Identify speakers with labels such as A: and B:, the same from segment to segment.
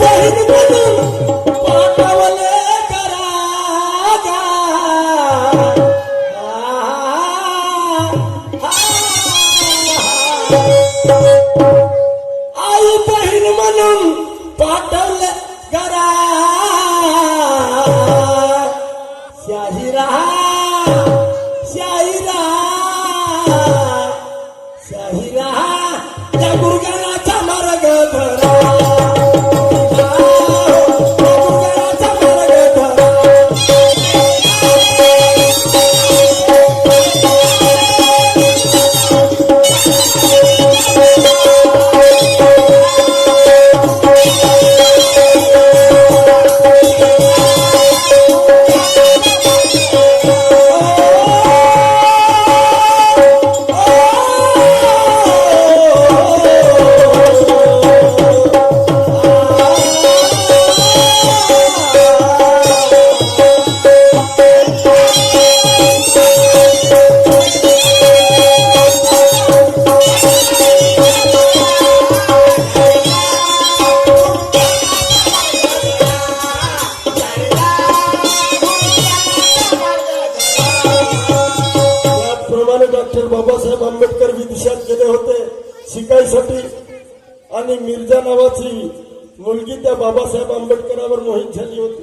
A: Oh, my God. मुलगी त्या बाबासाहेब आंबेडकरांवर मोहित झाली होती.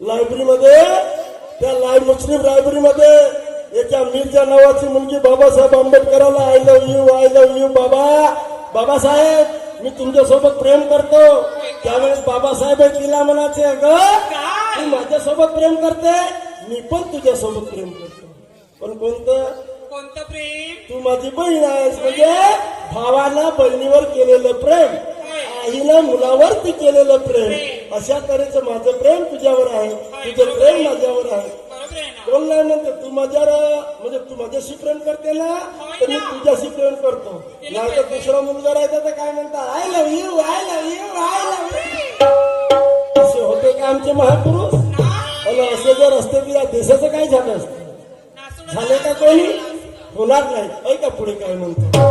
A: लायब्ररीमध्ये त्या लाय मुस्लिम लायब्ररीमध्ये एका मिर्जा नावाची मुलगी Babasaheb आंबेडकराला I love you I love you बाबा बाबासाहेब मी तुमच्यासोबत प्रेम करतो. त्यावेळेस बाबासाहेब तिला म्हणायचे ग तू माझ्यासोबत प्रेम करते मी पण तुझ्यासोबत प्रेम करतो. पण कोणतं?
B: कोणतं प्रेम?
A: तू माझी बहीण आहेस म्हणजे भावाला बहिणीवर केलेलं प्रेम आईनं मुलावरती केलेलं प्रेम अशा तऱ्हेचं माझं प्रेम तुझ्यावर आहे. तुझं प्रेम माझ्यावर आहे. म्हणते तू माझ्यावर म्हणजे तू माझ्याशी प्रेम करते ना तर मी तुझ्याशी प्रेम करतो. नाही तर दुसरा मुलगा राहता तर काय म्हणतात I love you I love you I love you असे होते का आमचे महापुरुष? असे जर असते तर या देशाचं काय झालं असतं? झाले का कोणी? होणार नाही. ऐका पुढे काय म्हणतो.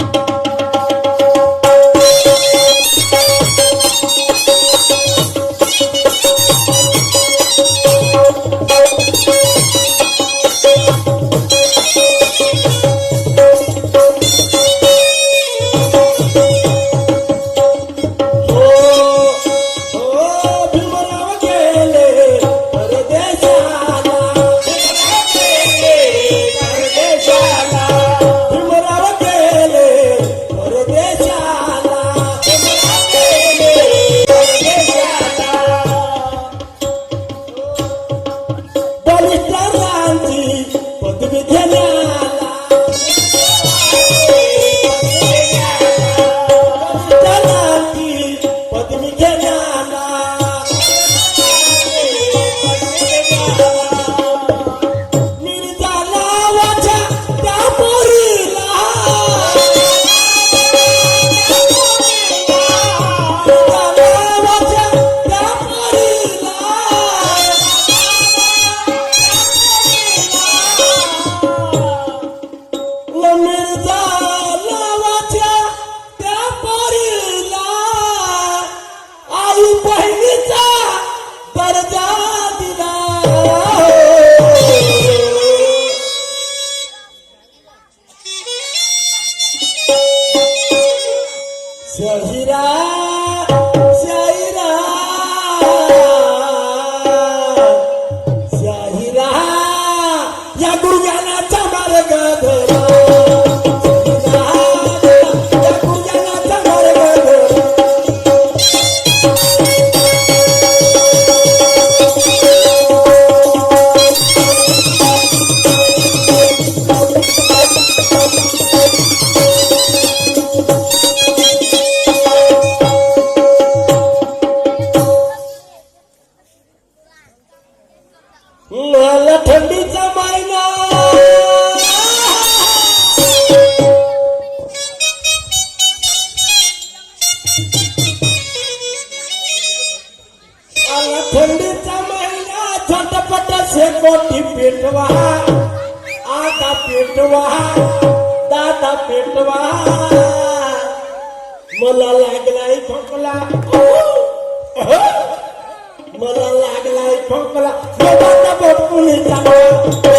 A: बड़ा लागला पंखला बड़ा बड़ा बोलू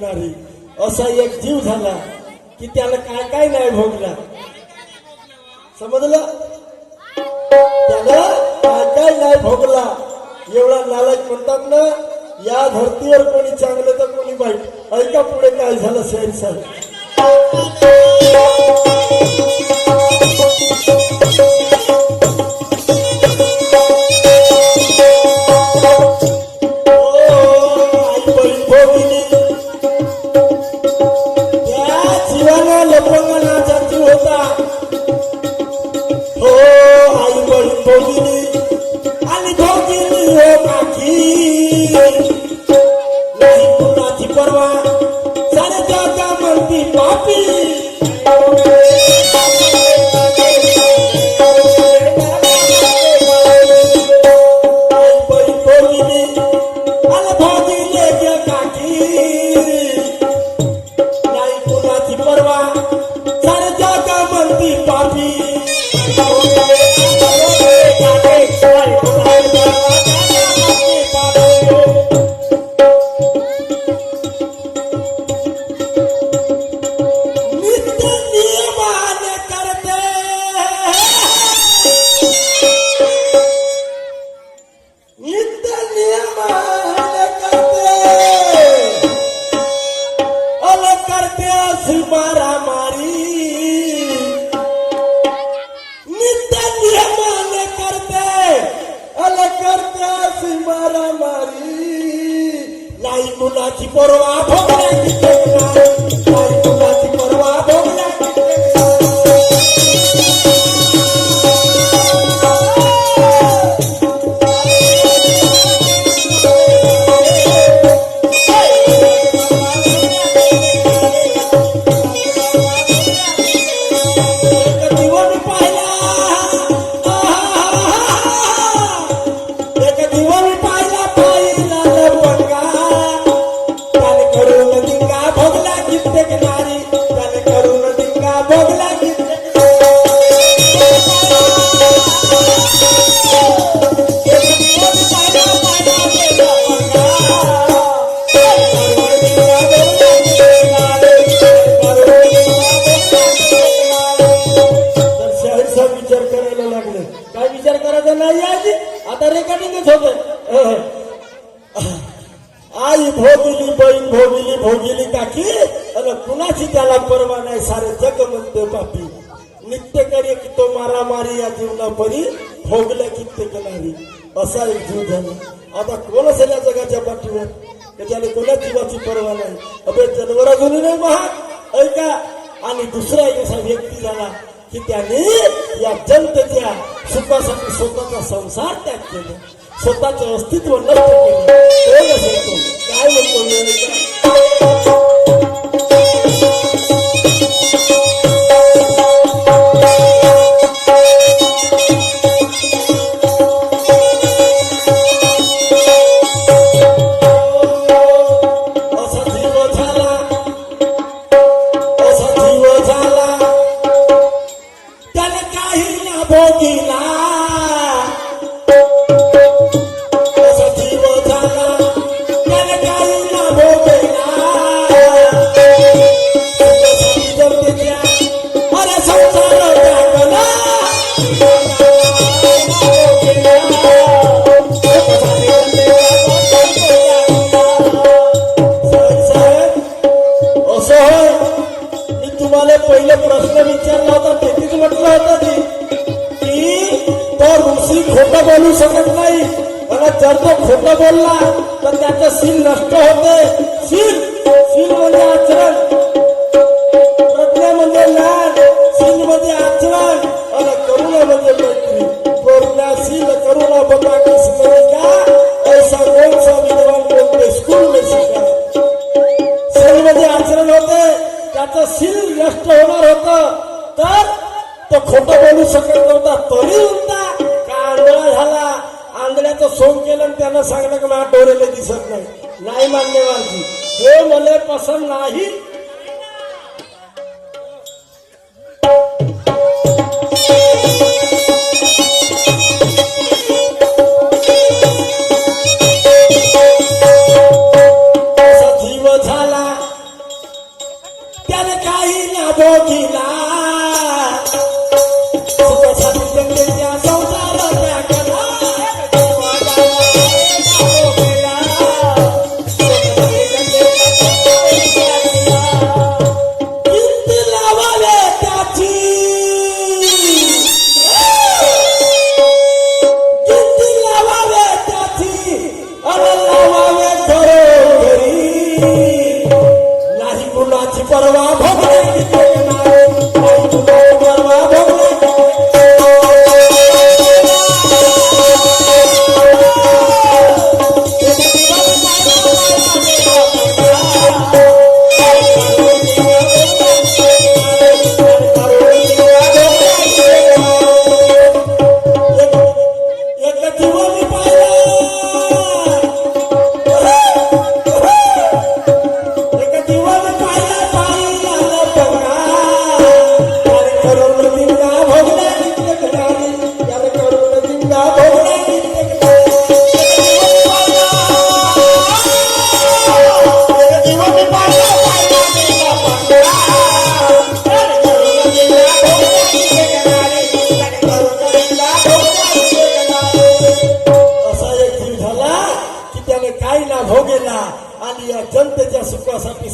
A: कित्येक असा एक जीव झाला की त्याला काय काय नाही भोगला? समजलं? त्याला काय काय नाही भोगला? एवढा नालायक म्हणतात ना या धर्तीवर कोणी चांगलं तर कोणी वाईट. ऐका पुढे काय झालं शहर साहेब. परवा. सारे जगा म्हणती पापी Thank you. कुणाची भोगिली टाकी काकी अरे कुणाची त्याला परवा नाही? सारे जग म्हणते पापी. नित्य करे की तो मारामारी या जीवना परी भोगल्या कित्येक नाही असा एक जीव झाला. आता कोण असेल या जगाच्या पाठीवर? त्याच्याने कोणा जीवाची पर्वा नाही? अभे जनवर अजून नाही महाग. ऐका आणि दुसरा एक असा व्यक्ती झाला की त्याने या जनतेच्या सुखासाठी स्वतःचा संसार त्याग केला. स्वतःचं अस्तित्व नष्ट केलं. काय म्हणतो Ibrahim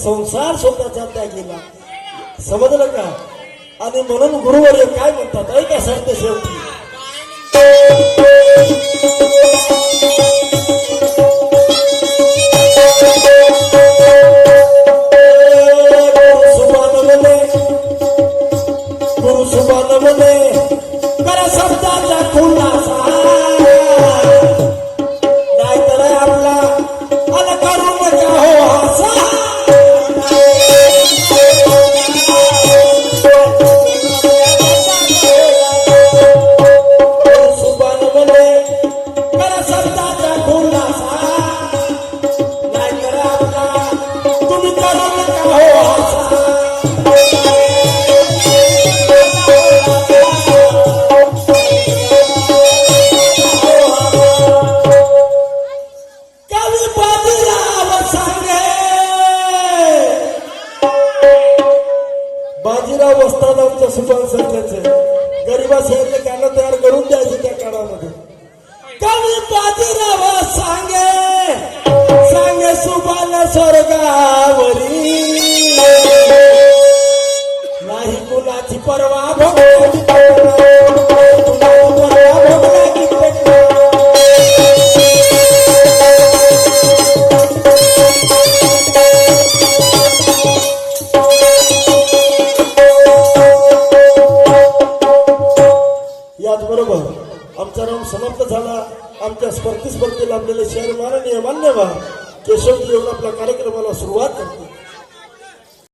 A: संसार स्वतः चालता गेला समजलं का आणि म्हणून गुरुवर्य काय म्हणतात ऐका सरते शेवटी Oh.